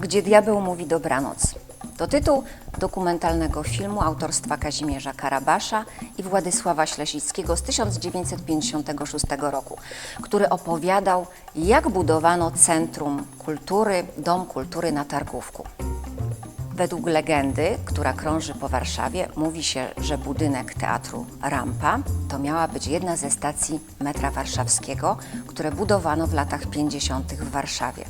Gdzie diabeł mówi dobranoc. To tytuł dokumentalnego filmu autorstwa Kazimierza Karabasza i Władysława Ślesickiego z 1956 roku, który opowiadał, jak budowano Centrum Kultury, Dom Kultury na Targówku. Według legendy, która krąży po Warszawie, mówi się, że budynek teatru Rampa to miała być jedna ze stacji metra warszawskiego, które budowano w latach 50. w Warszawie.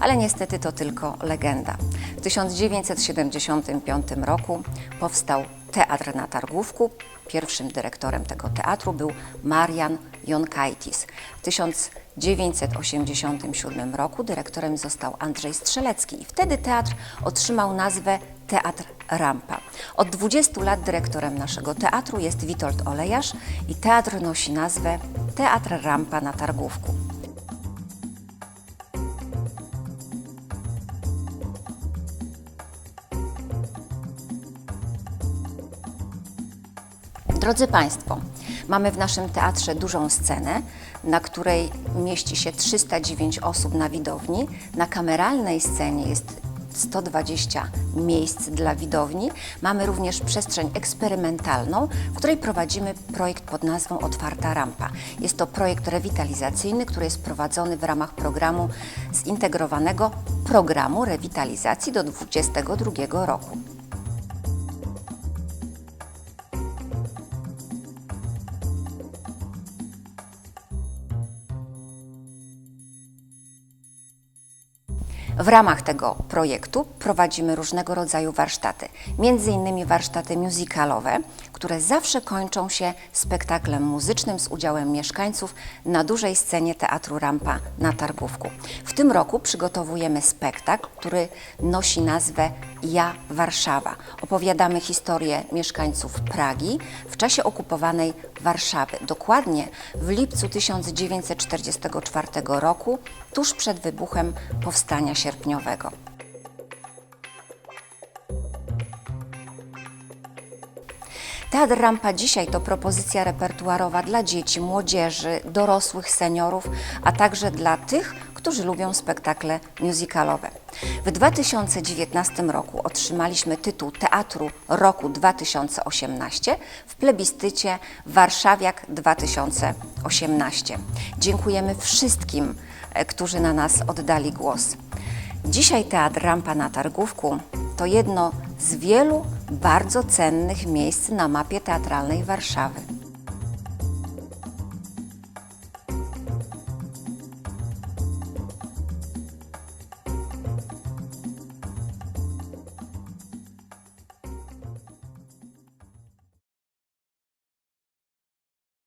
Ale niestety to tylko legenda. W 1975 roku powstał Teatr na Targówku. Pierwszym dyrektorem tego teatru był Marian Jonkaitis. W 1987 roku dyrektorem został Andrzej Strzelecki i wtedy teatr otrzymał nazwę Teatr Rampa. Od 20 lat dyrektorem naszego teatru jest Witold Olejarz i teatr nosi nazwę Teatr Rampa na Targówku. Drodzy Państwo, mamy w naszym teatrze dużą scenę, na której mieści się 309 osób na widowni. Na kameralnej scenie jest 120 miejsc dla widowni. Mamy również przestrzeń eksperymentalną, w której prowadzimy projekt pod nazwą Otwarta Rampa. Jest to projekt rewitalizacyjny, który jest prowadzony w ramach programu zintegrowanego programu rewitalizacji do 2022 roku. W ramach tego projektu prowadzimy różnego rodzaju warsztaty, między innymi warsztaty musicalowe, które zawsze kończą się spektaklem muzycznym z udziałem mieszkańców na dużej scenie Teatru Rampa na Targówku. W tym roku przygotowujemy spektakl, który nosi nazwę Ja Warszawa. Opowiadamy historię mieszkańców Pragi w czasie okupowanej Warszawy. Dokładnie w lipcu 1944 roku, tuż przed wybuchem Powstania Sierpniowego. Teatr Rampa dzisiaj to propozycja repertuarowa dla dzieci, młodzieży, dorosłych, seniorów, a także dla tych, którzy lubią spektakle musicalowe. W 2019 roku otrzymaliśmy tytuł Teatru Roku 2018 w plebiscycie Warszawiak 2018. Dziękujemy wszystkim, e, którzy na nas oddali głos. Dzisiaj Teatr Rampa na Targówku to jedno z wielu bardzo cennych miejsc na mapie teatralnej Warszawy.